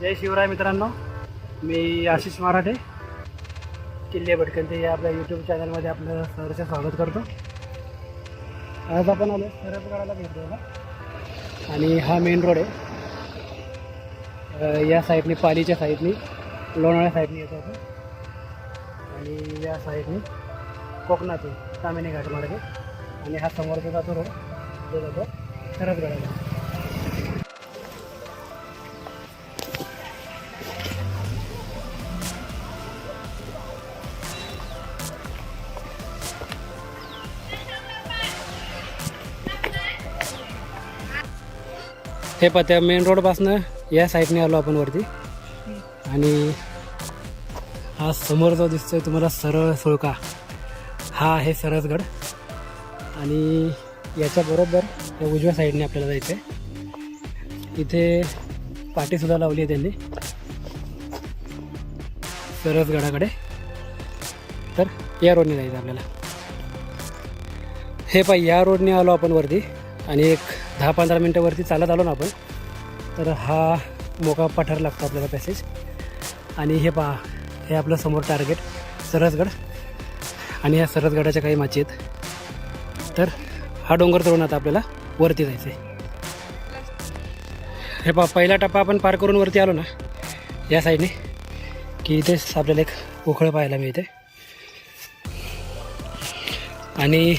जय शिवराय मित्रांनो. मी आशिष मराठे. किल्ले भटकंती या आपल्या यूट्यूब चॅनलमध्ये आपलं सहर्ष स्वागत करतो. आज आपण आलो सरसगडाला भेट द्यायला आणि हा मेन रोड आहे. या साईडने पालीच्या साईडनी लोणाळ्या साईडने येतो आपण. आणि या साईडनी कोकणातून तामिनी घाटमार्गे. आणि हा समोरचा जातो रोड जो जातो सरसगडाला. हे पत्या मेन रोडपासनं या साईडने आलो आपण वरती. आणि हा समोर जो दिसतोय तुम्हाला सरळ सुळका. हा आहे सरसगड. आणि याच्या बरोबर या उजव्या साईडने आपल्याला जायचं आहे इथे पाटीसुद्धा लावली आहे त्यांनी. सरसगडाकडे. तर या रोडने जायचं आपल्याला. हे पाय या रोडने आलो आपण वरती. आणि एक दहा पंधरा मिनटं वरती चालत आलो ना आपण तर हा मोका पठार लागतो आपल्याला पॅसेज आणि हे पहा हे आपलं समोर टार्गेट सरसगड. आणि या सरसगडाच्या काही माची आहेत. तर हा डोंगर चढून आता आपल्याला वरती जायचं आहे हे पहा पहिला टप्पा आपण पार करून वरती आलो ना या साईडने की इथेच आपल्याला एक उखळ पाहायला मिळते आणि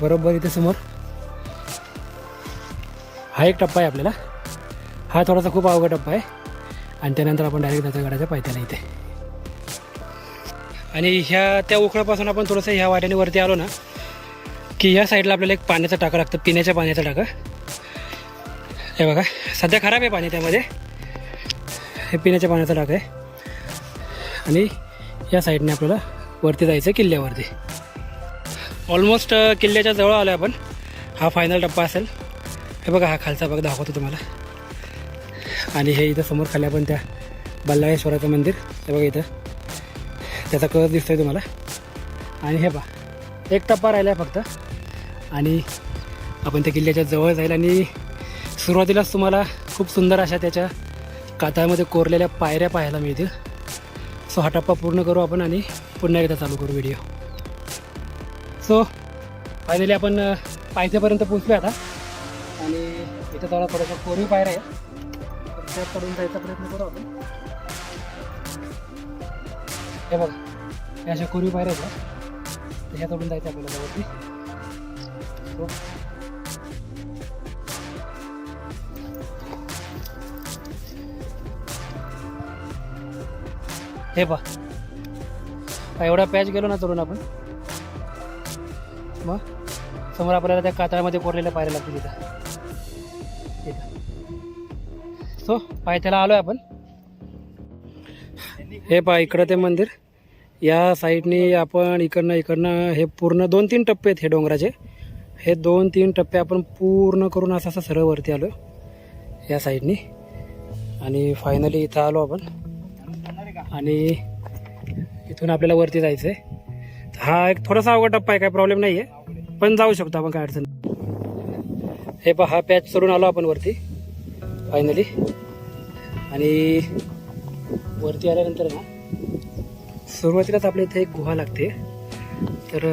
बरोबर इथे समोर हा एक टप्पा आहे आपल्याला. हा थोडासा खूप अवघड टप्पा आहे. आणि त्यानंतर आपण डायरेक्ट त्याच्या गडाच्या पायथ्याला इथे. आणि ह्या त्या उखळापासून आपण थोडंसं ह्या वाट्याने वरती आलो ना की ह्या साईडला आपल्याला एक पाण्याचा टाका लागतं पिण्याच्या पाण्याचा टाका. हे बघा सध्या खराब आहे पाणी त्यामध्ये. हे पिण्याच्या पाण्याचा टाका आहे. आणि या साईडने आपल्याला वरती जायचं आहे किल्ल्यावरती. ऑलमोस्ट किल्ल्याच्या जवळ आलो आहे आपण. हा फायनल टप्पा असेल. हे बघा हा खालचा भाग दाखवतो तुम्हाला. आणि हे इथं समोर खाली आपण त्या बल्लाळेश्वराचं मंदिर हे बघा इथं. त्याचा कळस आहे तुम्हाला. आणि हे पहा एक टप्पा राहिला आहे फक्त. आणि आपण त्या किल्ल्याच्या जवळ जाईल आणि सुरुवातीलाच तुम्हाला खूप सुंदर अशा त्याच्या कातळामध्ये कोरलेल्या पायऱ्या पाहायला मिळतील. सो हा टप्पा पूर्ण करू आपण आणि पुन्हा एकदा चालू करू व्हिडिओ सो फायनली आपण पायथ्यापर्यंत पोचलो आता. इथं थोडा थोडंसं कोरीव पायऱ्या आहेत. तर त्याकडून जायचा प्रयत्न करू आपण. हे बघा या अशा कोरीव पायऱ्या आहेत ना. त्याच्याकडून जायचं आपल्याला त्यावरती. हो. हे. पहा. एवढा पॅच गेलो ना चढून आपण. मग समोर आपल्याला त्या कातळामध्ये कोरलेल्या पायऱ्या लागतील तिथं असतो. पायथ्याला आलो आहे आपण. हे पहा इकडं ते मंदिर. या साईडनी आपण इकडनं इकडनं हे पूर्ण दोन तीन टप्पे आहेत हे डोंगराचे. हे दोन तीन टप्पे आपण पूर्ण करून असं असं सरळ वरती आलो या साईडनी. आणि फायनली इथं आलो आपण. आणि इथून आपल्याला वरती जायचं आहे हा एक थोडासा अवघड टप्पा आहे काय प्रॉब्लेम नाही आहे पण जाऊ शकतो आपण काय अडचण नाही. हे पहा हा पॅच सोडून आलो आपण वरती. फायनली आणि वरती आल्यानंतर ना सुरुवातीलाच आपल्या इथे एक गुहा लागते. तर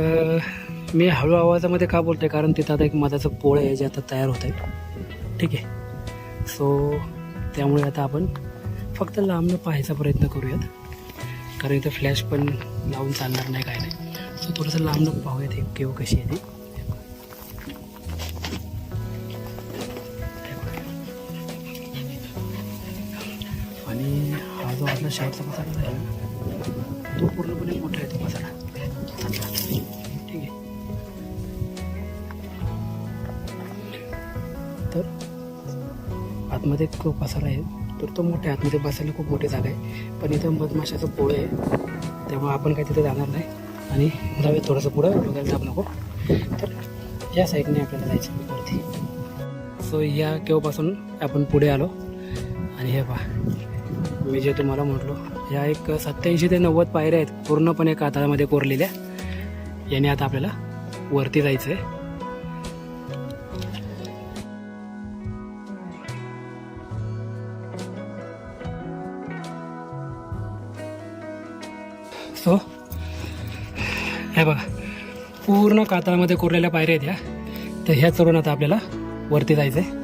मी हळू आवाजामध्ये का बोलतोय? कारण तिथं आता एक मधाचं पोळ आहे जे आता तयार होत आहे ठीक आहे. सो त्यामुळे आता आपण फक्त लांबनं पाहायचा प्रयत्न करूयात. कारण इथं फ्लॅश पण लावून चालणार नाही काय नाही. सो थोडंसं लांबनं पाहूयात हे केव कशी आहे ती. जो आपला शाळेचा मसाला आहे तो पूर्णपणे मोठा आहे तो मसाला. ठीक आहे. तर आतमध्ये खूप पसारा आहे. तर तो मोठा आहे. आतमध्ये बसायला खूप मोठी जागा आहे. पण इथं मधमाशाचं पोळं आहे. त्यामुळे आपण काही तिथे जाणार नाही. आणि जाऊया थोडंसं पुढं. बघायला जाप नको. तर या साईडने आपल्याला जायचं वरती. सो या केव्हापासून आपण पुढे आलो? आणि हे पहा. मी जे तुम्हाला म्हटलो या एक सत्याऐंशी ते नव्वद पायऱ्या आहेत पूर्णपणे कातळामध्ये कोरलेल्या. याने आता आपल्याला वरती जायचं आहे सो हे बघा पूर्ण कातळामध्ये कोरलेल्या पायऱ्या आहेत ह्या तर ह्या चढून आता आपल्याला वरती जायचं आहे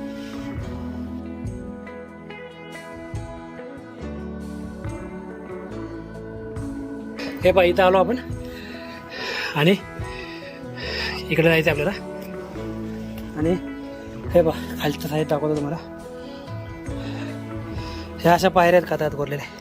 हे पहा इथं आलो आपण. आणि इकडे जायचं आहे आपल्याला. आणि हे पहा खालच्या साईड दाखवतो तुम्हाला. ह्या अशा पायऱ्या आहेत खातात कोरलेल्या?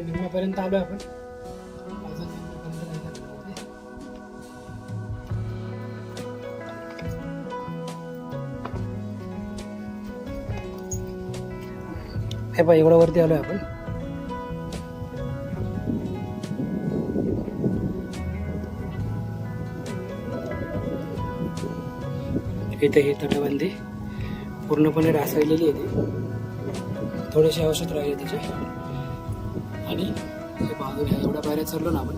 निम्म्यापर्यंत आलो आपण. हे पहा एवढं वरती आलोय आपण. इथे ही तटबंदी पूर्णपणे रासायलेली आहे ती. थोडेसे औषध राहिले त्याचे आणि हे बाजूला एवढ्या पायऱ्या चढलो ना आपण.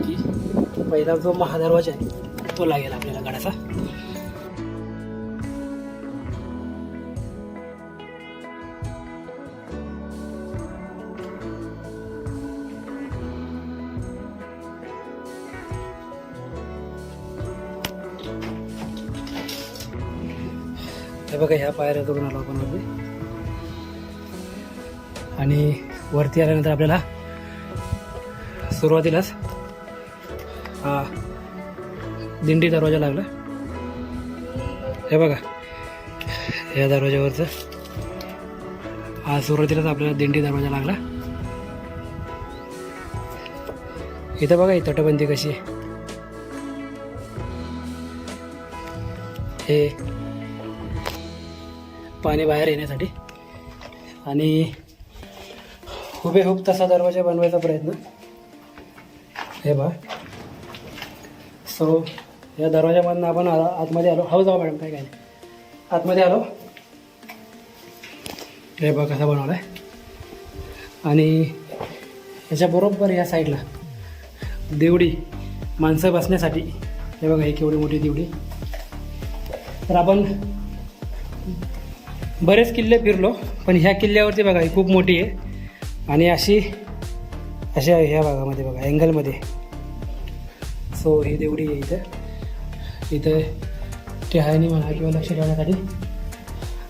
की पहिला जो महादरवाजा आहे. तो लागेल आपल्याला गडाचा हे बघा ह्या पायऱ्या चढून आलो आपण आणि वरती आल्यानंतर आपल्याला सुरुवातीलाच हा दिंडी दरवाजा लागला. हे बघा या दरवाज्यावरचं हा सुरुवातीलाच आपल्याला दिंडी दरवाजा लागला. इथं बघा ही तटबंदी कशी आहे. हे पाणी बाहेर येण्यासाठी आणि हुबेहूब तसा दरवाजा बनवायचा प्रयत्न. हे बा सो या दरवाजामधनं आपण आला आतमध्ये आलो. हो जाऊ मॅडम काय काय आतमध्ये आलो. हे बघा कसा बनवला आहे आणि याच्याबरोबर या साईडला देवडी माणसं बसण्यासाठी. हे बघा ही केवढी मोठी देवडी. तर आपण बरेच किल्ले फिरलो पण ह्या किल्ल्यावरती बघा ही खूप मोठी आहे. आणि अशी अशा ह्या भागामध्ये बघा अँगलमध्ये सो ही देवडी आहे इथं. इथं टेहायनी म्हणा किंवा लक्ष ठेवण्यासाठी.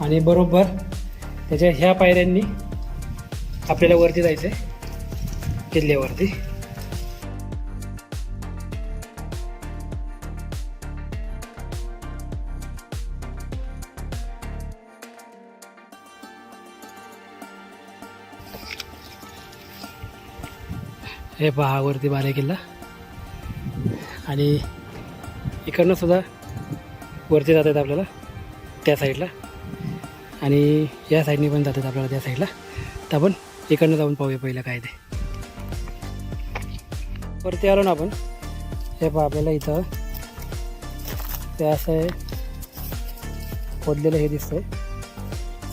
आणि बरोबर त्याच्या ह्या पायऱ्यांनी आपल्याला वरती जायचं आहे किल्ल्यावरती. हे पहा वरती बाले किल्ला. आणि इकडनं सुद्धा वरती जातात आपल्याला त्या साईडला. आणि या साईडने पण जातात आपल्याला त्या साईडला. तर आपण इकडनं जाऊन पाहूया पहिलं काय ते. वरती आलो ना आपण. हे पहा आपल्याला इथं ते असं आहे खोदलेलं हे दिसतंय.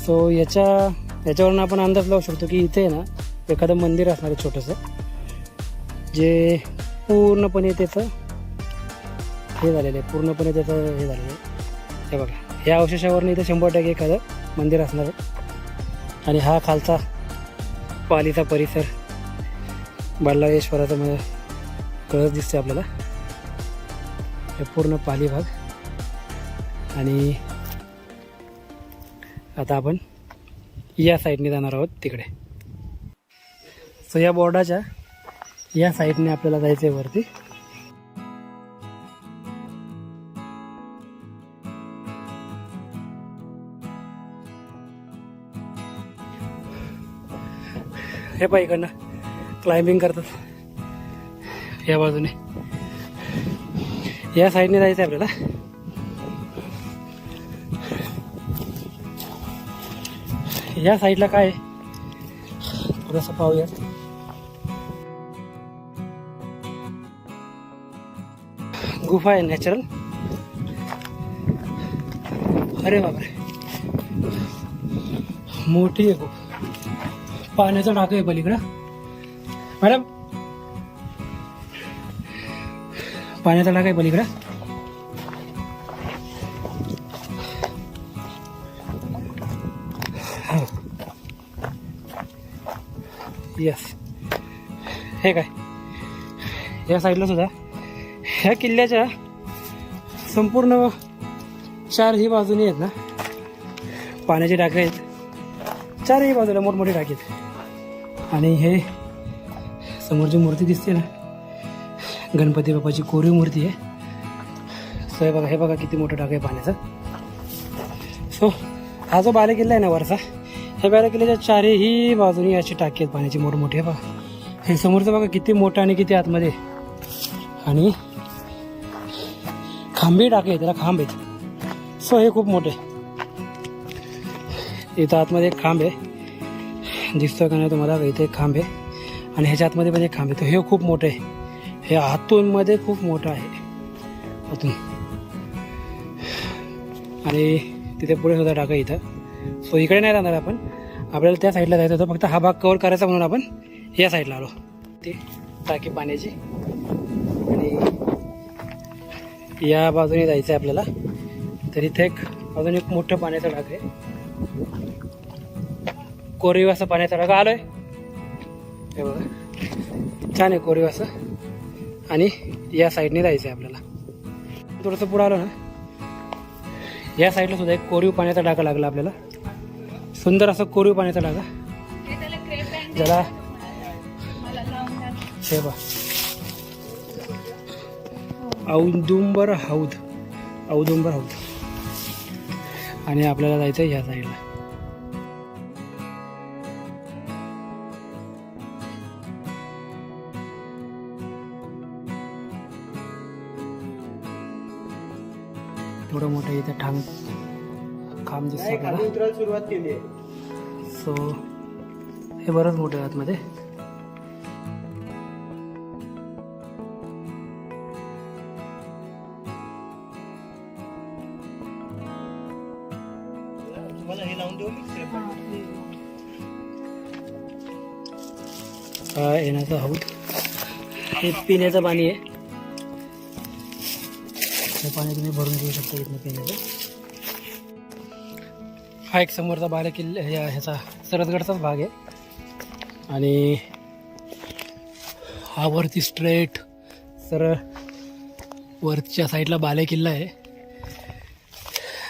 सो याच्या याच्यावरून आपण अंदाज लावू शकतो की इथे ना एखादं मंदिर असणार आहे छोटंसं. जे पूर्णपणे त्याचं हे झालेलं आहे पूर्णपणे त्याचं हे झालेलं आहे. हे बघा ह्या अवशेषावरनं इथं शंभर टक्के एखादं मंदिर असणार आहे. आणि हा खालचा पालीचा परिसर बल्लाळेश्वराचा म्हणजे कळस दिसते आपल्याला. हे पूर्ण पाली भाग. आणि आता आपण या साईडने जाणार आहोत तिकडे. सो या बोर्डाच्या या साईडने आपल्याला जायचं आहे वरती. हे पाय इकडनं. क्लाइम्बिंग करतात. या बाजूने. या साईडने जायचं आहे आपल्याला. या साईडला काय आहे? थोडंसं पाहूया गुफा आहे नॅचरल अरे बापरे. मोठी आहे गुफा. पाण्याचा टाक आहे पलीकडं. मॅडम. पाण्याचा टाक आहे पलीकडं. यस हे काय? या साईडला सुद्धा ह्या किल्ल्याच्या संपूर्ण चारही बाजूनी आहेत ना? पाण्याचे टाके आहेत. चारही बाजूला मोठमोठे टाके आहेत. आणि हे समोरची मूर्ती दिसते ना गणपती बाप्पाची कोरीव मूर्ती आहे. सो हे बघा हे बघा किती मोठं टाक आहे पाण्याचं. सो हा जो बाले किल्ला आहे ना वरचा ह्या बाले किल्ल्याच्या चारही बाजूनी अशी टाकी आहेत पाण्याची मोठमोठे. बघा. हे समोरचं बघा किती मोठं आणि किती आतमध्ये. आणि खांबे टाके त्याला खांब आहेत. सो हे खूप मोठे. इथं आतमध्ये एक खांब आहे. दिसतोय का नाही तुम्हाला? इथे एक खांब आहे. आणि ह्याच्या आतमध्ये पण एक खांब आहे. तर हे खूप मोठं आहे. हे आतूनमध्ये खूप मोठं आहे. आतून. आणि तिथे पुढे सुद्धा टाका इथं. सो इकडे नाही राहणार आपण. आपल्याला त्या साईडला जायचं होतं. फक्त हा भाग कवर करायचा म्हणून आपण या साईडला आलो. ते टाकी पाण्याची. आणि या बाजूने जायचं आहे आपल्याला. तर इथे एक अजून एक मोठं पाण्याचं टाक आहे. कोरीव असं पाण्याचा टाका आलोय. हे बघा. छान आहे कोरीव असं. आणि या साईडने जायचं आहे आपल्याला. थोडंसं पुढं आलो ना. या साईडला सुद्धा एक कोरीव पाण्याचा टाका लागला आपल्याला. सुंदर असं कोरीव पाण्याचा टाका ज्याला हे बा औदुंबर हौद. औदुंबर हौद. आणि आपल्याला जायचं आहे ह्या साईडला थोडं मोठं इथं ठाम खांब दिसतो आपल्याला. सुरुवात केली आहे. सो हे बरंच मोठं आहे आतमध्ये. हा हौद हे पिण्याचं पाणी आहे. हे पाणी तुम्ही भरून घेऊ शकता इथनं पिण्याचं. हा एक समोरचा बाले किल्ला ह्याचा सरसगडचाच भाग आहे. आणि हा वरती स्ट्रेट सरळ वरच्या साईडला बाले किल्ला आहे.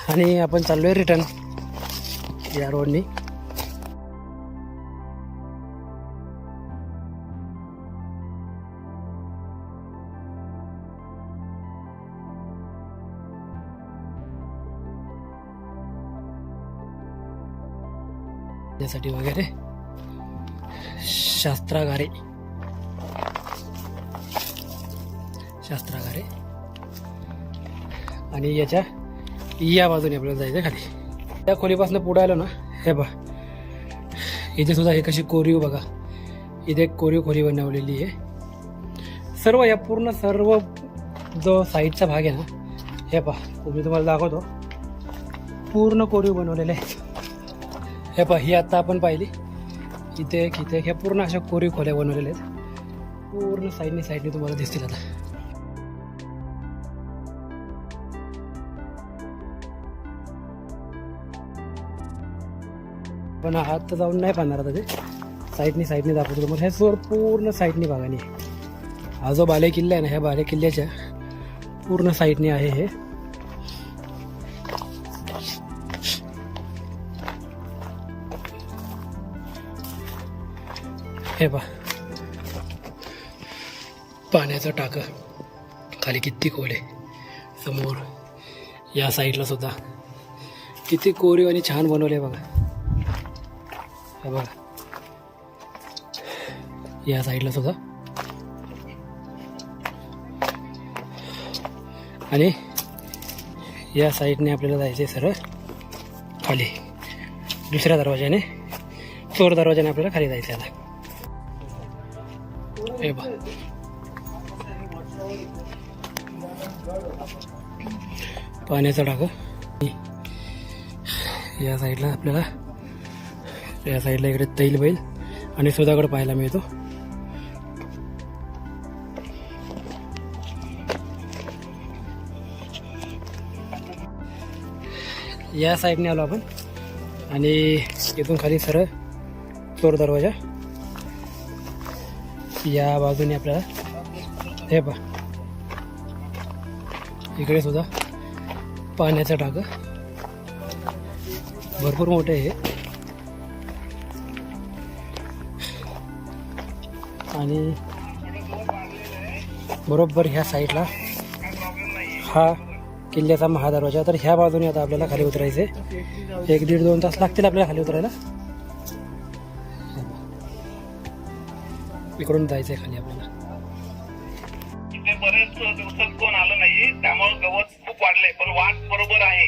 आणि आपण चाललो आहे रिटर्न या रोडनी करण्यासाठी वगैरे. शास्त्रागारे. शास्त्रागारे. आणि याच्या या बाजूने आपल्याला जायचं खाली. त्या खोलीपासून पुढे आलो ना हे बघ. इथे सुद्धा हे कशी कोरीव बघा. इथे एक कोरीव खोली बनवलेली आहे. सर्व या पूर्ण सर्व जो साईडचा भाग आहे ना हे पहा. मी तुम्हाला दाखवतो. पूर्ण कोरीव बनवलेले आहे हे पहा ही आता आपण पाहिली. इथे एक इथे एक ह्या पूर्ण अशा कोरीव खोल्या बनवलेल्या आहेत. पूर्ण साईडनी साईडने तुम्हाला दिसतील आता. पण हात तर जाऊन नाही पाहणार आता ते. साईडनी साईडने दाखवतो तुम्हाला. हे सर पूर्ण साईडनी भागाने हा जो बाले किल्ला आहे ना ह्या बाले किल्ल्याच्या पूर्ण साईडने आहे हे. हे पा पाण्याचं टाकं. खाली किती खोल आहे. समोर या साईडला सुद्धा. किती कोरीव आणि छान बनवले बघा. हे बघा. या साईडला सुद्धा. आणि या साईडने आपल्याला जायचं आहे सरळ खाली. दुसऱ्या दरवाजाने चोर दरवाजाने आपल्याला खाली जायचं आहे आता. हे बा पाण्याचा टाकं. या साईडला आपल्याला या साईडला इकडे तैल बैल आणि सुधागड पाहायला मिळतो. या साईडने आलो आपण आणि इथून खाली सरळ चोर दरवाजा. या बाजूने आपल्याला हे पा इकडे सुद्धा पाण्याचं टाकं भरपूर मोठे हे. आणि बरोबर ह्या साईडला हा किल्ल्याचा महादरवाजा तर ह्या बाजूने आता आपल्याला खाली उतरायचं आहे एक दीड दोन तास लागतील आपल्याला खाली उतरायला. इकडून जायचं आहे खाली आपल्याला. इथे बरेच दिवसात कोण आलं नाही त्यामुळे गवत खूप वाढले पण वाट बरोबर आहे.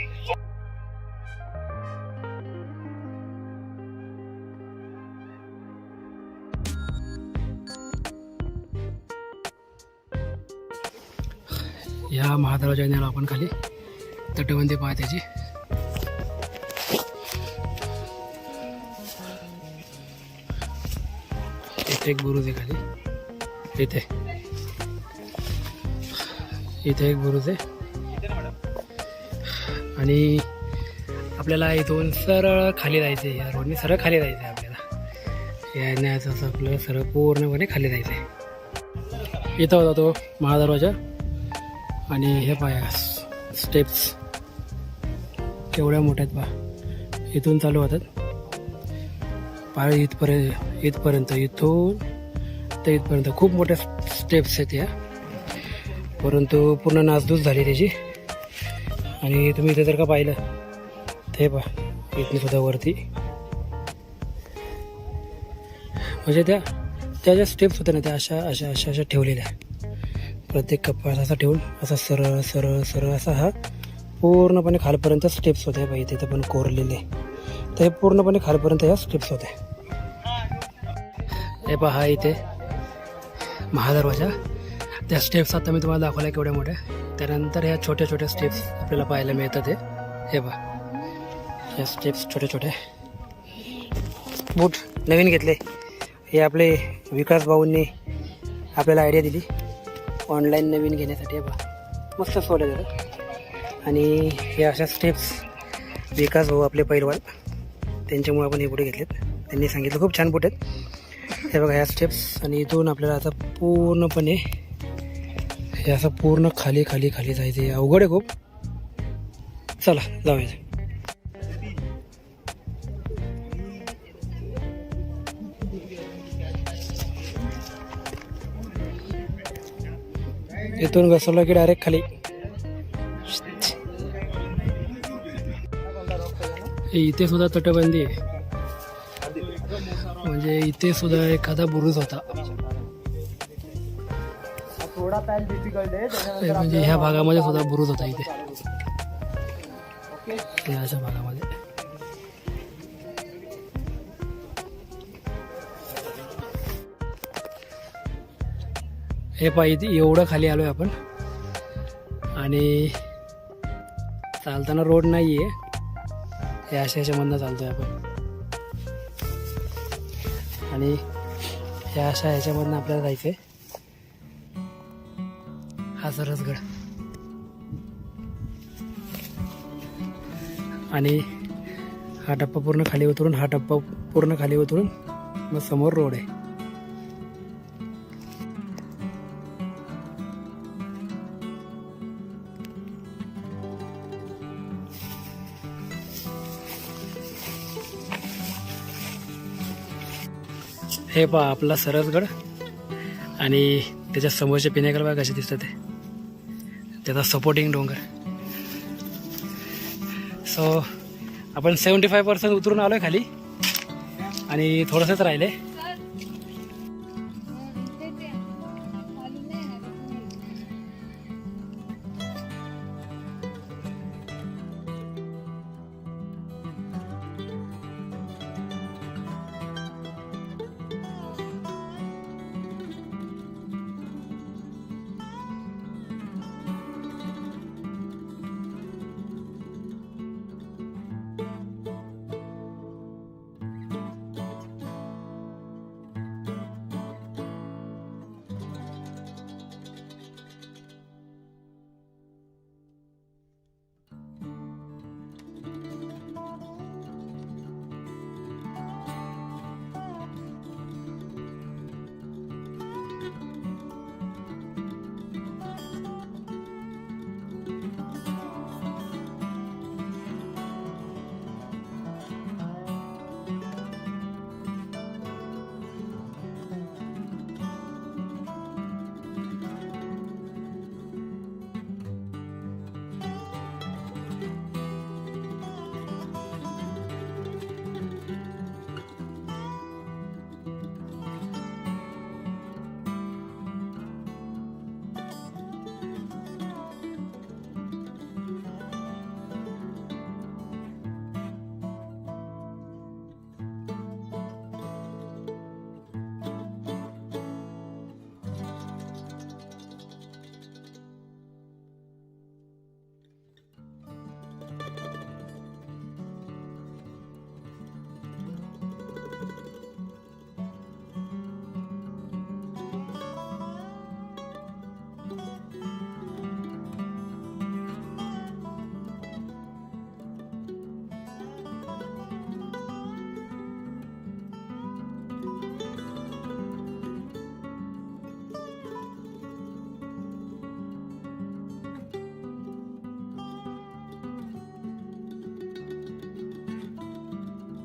या आलो आपण खाली तटबंदी पाहत्याची इथे एक बुरुज आहे खाली. इथे. इथे एक बुरुज आहे. आणि आपल्याला इथून सरळ खाली जायचं आहे या रोडने सरळ खाली जायचं आहे आपल्याला यायचं असं आपलं सरळ पूर्णपणे खाली जायचं आहे इथं होता तो महादरवाजा. आणि हे पाया स्टेप्स केवढ्या मोठ्या आहेत पहा. इथून चालू होतात. पाय इथपर्यंत इथपर्यंत इथून ते इथपर्यंत खूप मोठ्या स्टेप्स आहेत या. परंतु पूर्ण नासधूस झाली त्याची. आणि तुम्ही इथे जर का पाहिलं ते पहा इथून सुद्धा वरती. म्हणजे त्या त्या ज्या स्टेप्स होत्या ना त्या अशा अशा अशा अशा ठेवलेल्या प्रत्येक कप्पा असा ठेवून असा सरळ सरळ सरळ असा हा पूर्णपणे खालपर्यंत स्टेप्स होत्या. पाहिजे तिथे पण कोरलेले. तर हे पूर्णपणे खालपर्यंत ह्या स्टेप्स होत्या. हे पहा इथे. महादरवाजा. त्या स्टेप्स आता मी तुम्हाला दाखवल्या केवढ्या मोठ्या. त्यानंतर ह्या छोट्या छोट्या स्टेप्स आपल्याला पाहायला मिळतात हे. हे पहा. या स्टेप्स छोट्या छोट्या बूट नवीन घेतले. हे आपले विकास भाऊंनी आपल्याला आयडिया दिली. ऑनलाईन नवीन घेण्यासाठी हे बघा मस्त सोडलं जातं आणि हे अशा स्टेप्स विकास भाऊ आपले पैलवान. त्यांच्यामुळे आपण हे पुढे घेतलेत. त्यांनी सांगितलं खूप छान बुट आहेत. हे बघा ह्या स्टेप्स आणि इथून आपल्याला आता पूर्णपणे हे असं पूर्ण खाली खाली खाली जायचं आहे. अवघड आहे खूप. चला जाऊया. इथून घसरलो की डायरेक्ट खाली. इथे सुद्धा तटबंदी आहे. म्हणजे इथे सुद्धा एखादा बुरुज होता. म्हणजे ह्या भागामध्ये सुद्धा बुरुज होता इथे. अशा भागामध्ये. हे पाहिजे एवढं खाली आलोय आपण. आणि चालताना रोड नाही आहे हे अशा ह्याच्यामधनं चालतोय आपण. आणि ह्या अशा ह्याच्यामधनं आपल्याला जायचं आहे हा सरसगड. आणि हा टप्पा पूर्ण खाली उतरून हा टप्पा पूर्ण खाली उतरून मग समोर रोड आहे. हे पहा आपला सरसगड आणि त्याच्या समोरचे पिनेकर बघा कसे दिसतं ते. त्याचा सपोर्टिंग डोंगर. सो आपण सेवन्टी फाय पर्सेंट उतरून आलो आहे खाली आणि थोडंसंच राहिले.